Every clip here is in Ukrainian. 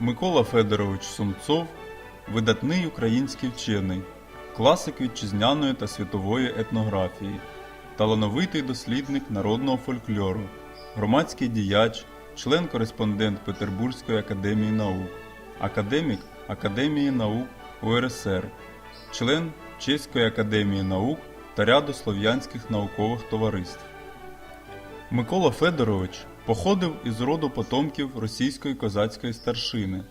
Микола Федорович Сумцов видатний український вчений, класик вітчизняної та світової етнографії, талановитий дослідник народного фольклору, громадський діяч, член-кореспондент Петербурзької академії наук, академік Академії наук УРСР, член Чеської академії наук та ряду слов'янських наукових товариств. Микола Федорович походив із роду потомків російської козацької старшини.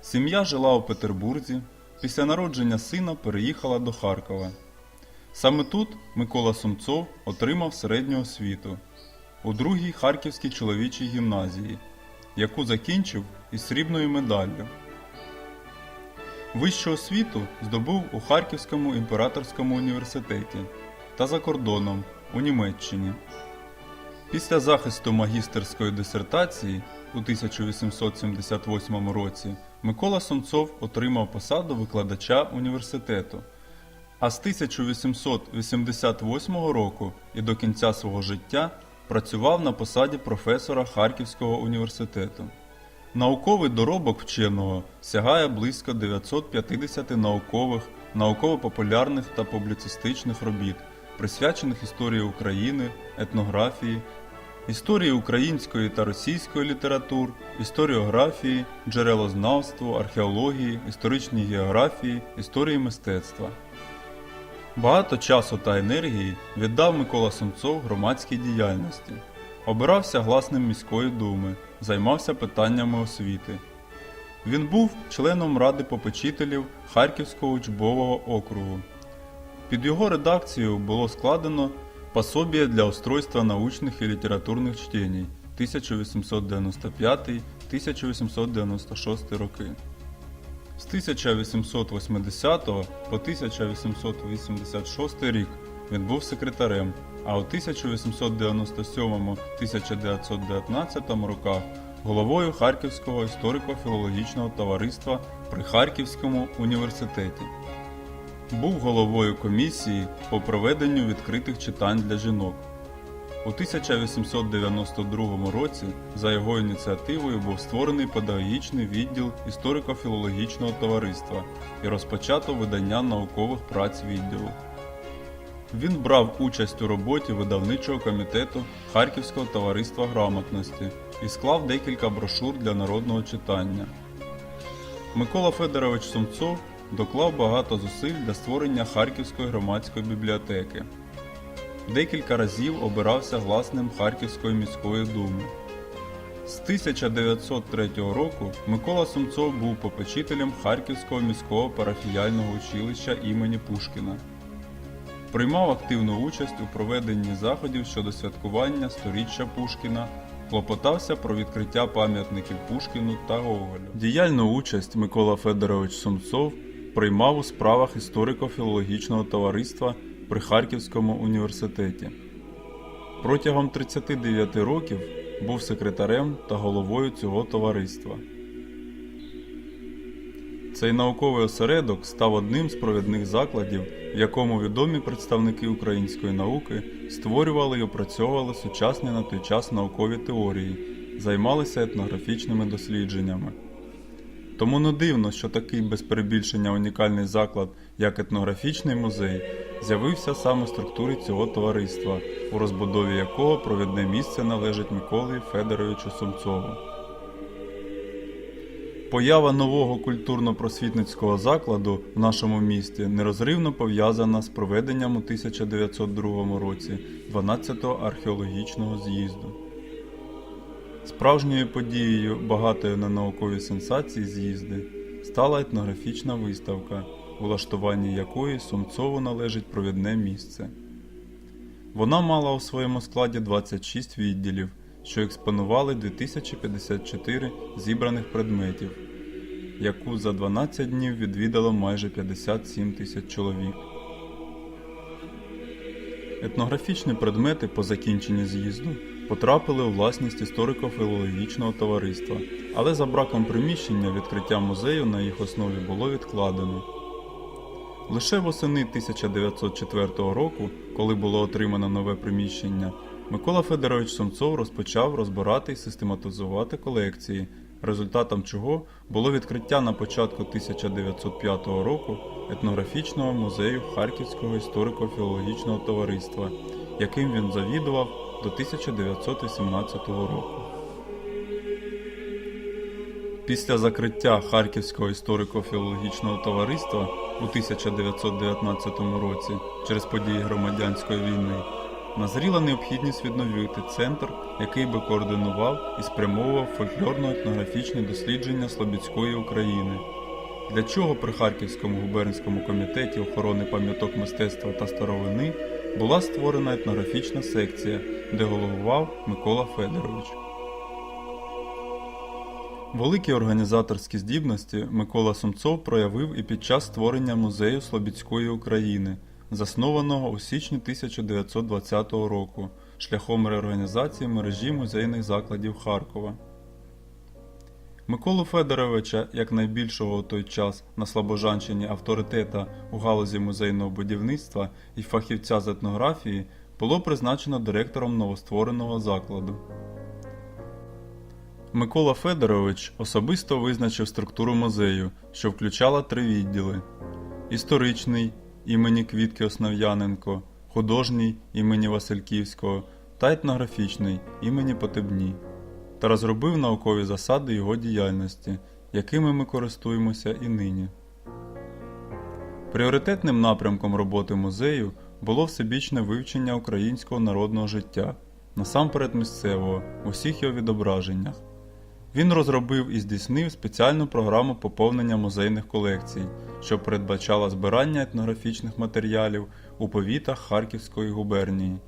Сім'я жила у Петербурзі. Після народження сина переїхала до Харкова. Саме тут Микола Сумцов отримав середню освіту у другій Харківській чоловічій гімназії, яку закінчив із срібною медаллю. Вищу освіту здобув у Харківському імператорському університеті та за кордоном у Німеччині. Після захисту магістерської дисертації у 1878 році Микола Сумцов отримав посаду викладача університету. А з 1888 року і до кінця свого життя працював на посаді професора Харківського університету. Науковий доробок вченого сягає близько 950 наукових, науково-популярних та публіцистичних робіт, присвячених історії України, етнографії, історії української та російської літератур, історіографії, джерелознавству, археології, історичній географії, історії мистецтва. Багато часу та енергії віддав Микола Сумцов громадській діяльності. Обирався гласним міської думи, займався питаннями освіти. Він був членом Ради попечителів Харківського учбового округу. Під його редакцією було складено Пособие для устройства научных и литературных чтений 1895-1896 роки. З 1880 по 1886 рік він був секретарем, а у 1897-1919 роках головою Харківського історико-філологічного товариства при Харківському університеті. Був головою комісії по проведенню відкритих читань для жінок. У 1892 році за його ініціативою був створений педагогічний відділ історико-філологічного товариства і розпочато видання наукових праць відділу. Він брав участь у роботі видавничого комітету Харківського товариства грамотності і склав декілька брошур для народного читання. Микола Федорович Сумцов доклав багато зусиль для створення Харківської громадської бібліотеки. Декілька разів обирався гласним Харківської міської думи. З 1903 року Микола Сумцов був попечителем Харківського міського парафіяльного училища імені Пушкіна. Приймав активну участь у проведенні заходів щодо святкування сторіччя Пушкіна, клопотався про відкриття пам'ятників Пушкіну та Гоголю. Діяльну участь Микола Федорович Сумцов приймав у справах історико-філологічного товариства при Харківському університеті. Протягом 39 років був секретарем та головою цього товариства. Цей науковий осередок став одним з провідних закладів, в якому відомі представники української науки створювали і опрацьовували сучасні на той час наукові теорії, займалися етнографічними дослідженнями. Тому не дивно, що такий без перебільшення унікальний заклад, як етнографічний музей, з'явився саме в структурі цього товариства, у розбудові якого провідне місце належить Миколі Федоровичу Сумцову. Поява нового культурно-просвітницького закладу в нашому місті нерозривно пов'язана з проведенням у 1902 році 12-го археологічного з'їзду. Справжньою подією, багатою на наукові сенсації з'їзди, стала етнографічна виставка, влаштуванні якої Сумцову належить провідне місце. Вона мала у своєму складі 26 відділів, що експонували 2054 зібраних предметів, яку за 12 днів відвідало майже 57 тисяч чоловік. Етнографічні предмети по закінченні з'їзду потрапили у власність історико-філологічного товариства, але за браком приміщення відкриття музею на їх основі було відкладено. Лише восени 1904 року, коли було отримано нове приміщення, Микола Федорович Сумцов розпочав розбирати і систематизувати колекції, результатом чого було відкриття на початку 1905 року етнографічного музею Харківського історико-філологічного товариства, яким він завідував до 1918 року. Після закриття Харківського історико-філологічного товариства у 1919 році через події громадянської війни назріла необхідність відновити центр, який би координував і спрямовував фольклорно-етнографічні дослідження Слобідської України. Для чого при Харківському губернському комітеті охорони пам'яток мистецтва та старовини була створена етнографічна секція, де головував Микола Федорович. Великі організаторські здібності Микола Сумцов проявив і під час створення музею Слобідської України, заснованого у січні 1920 року шляхом реорганізації мережі музейних закладів Харкова. Миколу Федоровича, як найбільшого у той час на Слобожанщині авторитета у галузі музейного будівництва і фахівця з етнографії, було призначено директором новоствореного закладу. Микола Федорович особисто визначив структуру музею, що включала три відділи: історичний імені Квітки Основ'яненко, художній імені Васильківського та етнографічний імені Потебні, та розробив наукові засади його діяльності, якими ми користуємося і нині. Пріоритетним напрямком роботи музею було всебічне вивчення українського народного життя, насамперед місцевого, у всіх його відображеннях. Він розробив і здійснив спеціальну програму поповнення музейних колекцій, що передбачала збирання етнографічних матеріалів у повітах Харківської губернії,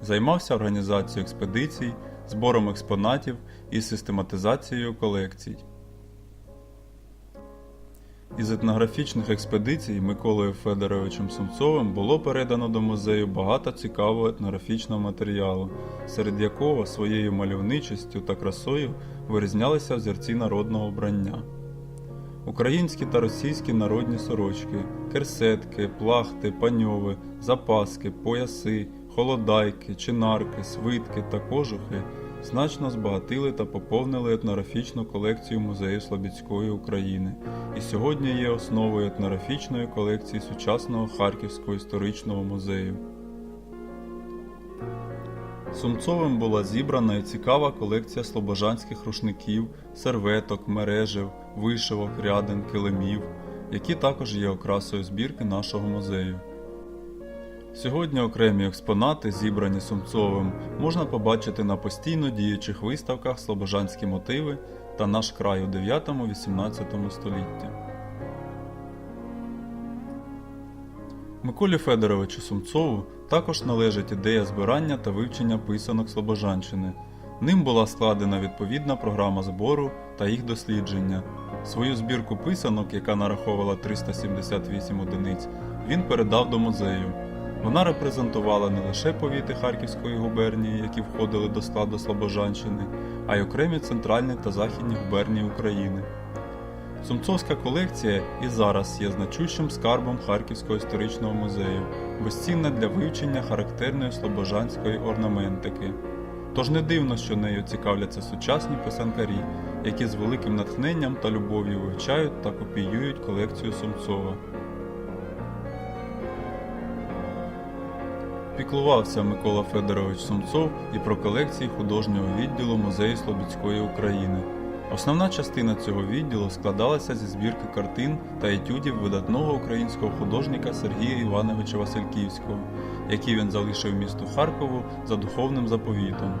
займався організацією експедицій, збором експонатів і систематизацією колекцій. Із етнографічних експедицій Миколою Федоровичем Сумцовим було передано до музею багато цікавого етнографічного матеріалу, серед якого своєю мальовничістю та красою вирізнялися взірці народного вбрання. Українські та російські народні сорочки, керсетки, плахти, паньови, запаски, пояси, холодайки, чинарки, свитки та кожухи значно збагатили та поповнили етнографічну колекцію музею Слобідської України і сьогодні є основою етнографічної колекції сучасного Харківського історичного музею. Сумцовим була зібрана і цікава колекція слобожанських рушників, серветок, мережев, вишивок, рядин, килимів, які також є окрасою збірки нашого музею. Сьогодні окремі експонати, зібрані Сумцовим, можна побачити на постійно діючих виставках Слобожанські мотиви та наш край у 9-18 столітті. Миколі Федоровичу Сумцову також належить ідея збирання та вивчення писанок Слобожанщини. Ним була складена відповідна програма збору та їх дослідження. Свою збірку писанок, яка нараховувала 378 одиниць, він передав до музею. Вона репрезентувала не лише повіти Харківської губернії, які входили до складу Слобожанщини, а й окремі центральні та західні губернії України. Сумцовська колекція і зараз є значущим скарбом Харківського історичного музею, безцінна для вивчення характерної слобожанської орнаментики. Тож не дивно, що нею цікавляться сучасні писанкарі, які з великим натхненням та любов'ю вивчають та копіюють колекцію Сумцова. Піклувався Микола Федорович Сумцов і про колекції художнього відділу Музею Слобідської України. Основна частина цього відділу складалася зі збірки картин та етюдів видатного українського художника Сергія Івановича Васильківського, які він залишив місту Харкову за духовним заповітом.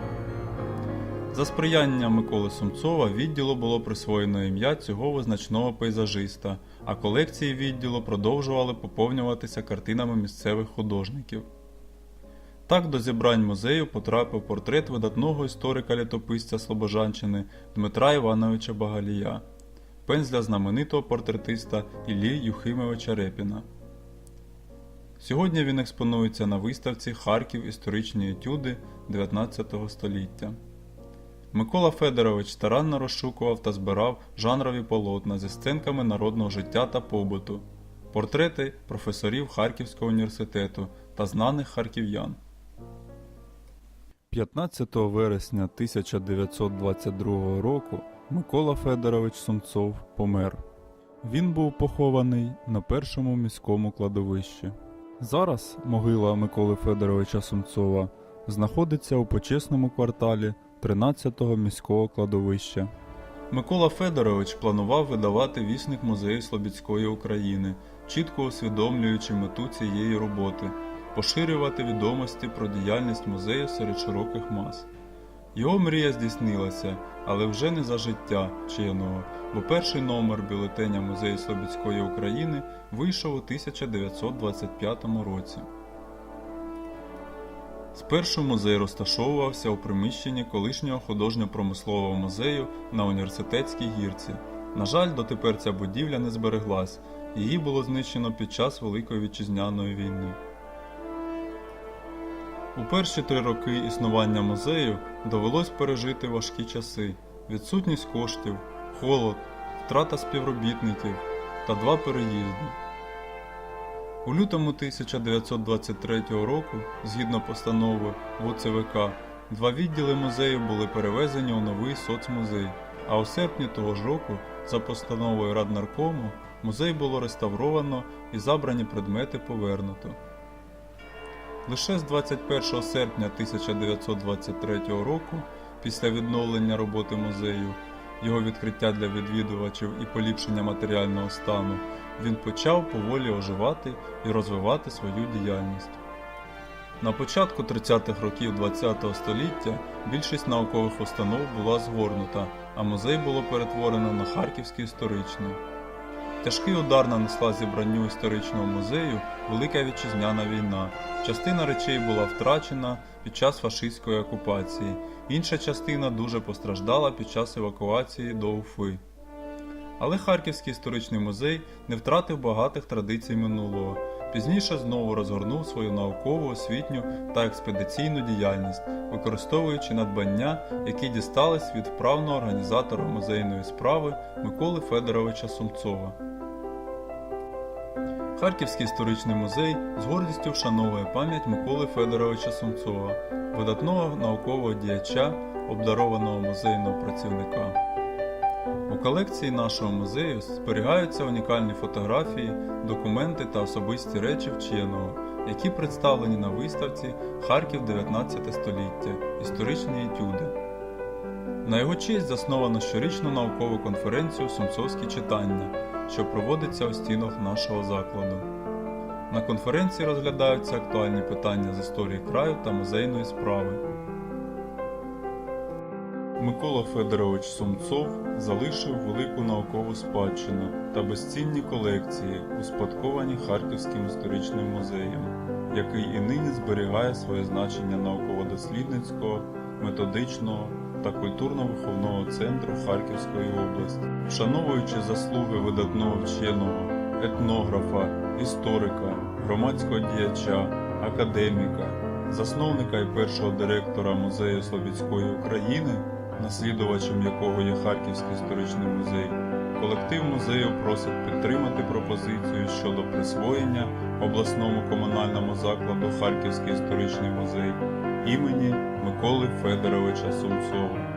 За сприяння Миколи Сумцова відділу було присвоєно ім'я цього визначного пейзажиста, а колекції відділу продовжували поповнюватися картинами місцевих художників. Так до зібрань музею потрапив портрет видатного історика-літописця Слобожанщини Дмитра Івановича Багалія, пензля знаменитого портретиста Іллі Юхимовича Репіна. Сьогодні він експонується на виставці Харків історичні етюди 19 століття. Микола Федорович старанно розшукував та збирав жанрові полотна зі сценками народного життя та побуту, портрети професорів Харківського університету та знаних харків'ян. 15 вересня 1922 року Микола Федорович Сумцов помер. Він був похований на першому міському кладовищі. Зараз могила Миколи Федоровича Сумцова знаходиться у почесному кварталі 13-го міського кладовища. Микола Федорович планував видавати вісник музею Слобідської України, чітко усвідомлюючи мету цієї роботи поширювати відомості про діяльність музею серед широких мас. Його мрія здійснилася, але вже не за життя вченого, бо перший номер бюлетеня Музею Слобідської України вийшов у 1925 році. Спершу музей розташовувався у приміщенні колишнього художньо-промислового музею на університетській гірці. На жаль, дотепер ця будівля не збереглась, її було знищено під час Великої вітчизняної війни. У перші три роки існування музею довелось пережити важкі часи: відсутність коштів, холод, втрата співробітників та два переїзди. У лютому 1923 року, згідно постанови ВОЦВК, два відділи музею були перевезені у новий соцмузей, а у серпні того ж року, за постановою Раднаркому, музей було реставровано і забрані предмети повернуто. Лише з 21 серпня 1923 року, після відновлення роботи музею, його відкриття для відвідувачів і поліпшення матеріального стану, він почав поволі оживати і розвивати свою діяльність. На початку 30-х років ХХ століття більшість наукових установ була згорнута, а музей було перетворено на Харківський історичний. Тяжкий удар нанесла зібранню історичного музею Велика Вітчизняна війна. Частина речей була втрачена під час фашистської окупації, інша частина дуже постраждала під час евакуації до Уфи. Але Харківський історичний музей не втратив багатих традицій минулого. Пізніше знову розгорнув свою наукову, освітню та експедиційну діяльність, використовуючи надбання, які дістались від вправного організатора музейної справи Миколи Федоровича Сумцова. Харківський історичний музей з гордістю вшановує пам'ять Миколи Федоровича Сумцова, видатного наукового діяча, обдарованого музейного працівника. У колекції нашого музею зберігаються унікальні фотографії, документи та особисті речі вченого, які представлені на виставці Харків 19 століття Історичні етюди. На його честь засновано щорічну наукову конференцію Сумцовські читання, що проводиться у стінах нашого закладу. На конференції розглядаються актуальні питання з історії краю та музейної справи. Микола Федорович Сумцов залишив велику наукову спадщину та безцінні колекції, успадковані Харківським історичним музеєм, який і нині зберігає своє значення науково-дослідницького, методичного та культурно-виховного центру Харківської області, вшановуючи заслуги видатного вченого, етнографа, історика, громадського діяча, академіка, засновника і першого директора музею Слобідської України, наслідувачем якого є Харківський історичний музей, колектив музею просить підтримати пропозицію щодо присвоєння обласному комунальному закладу Харківський історичний музей імені Миколи Федоровича Сумцова.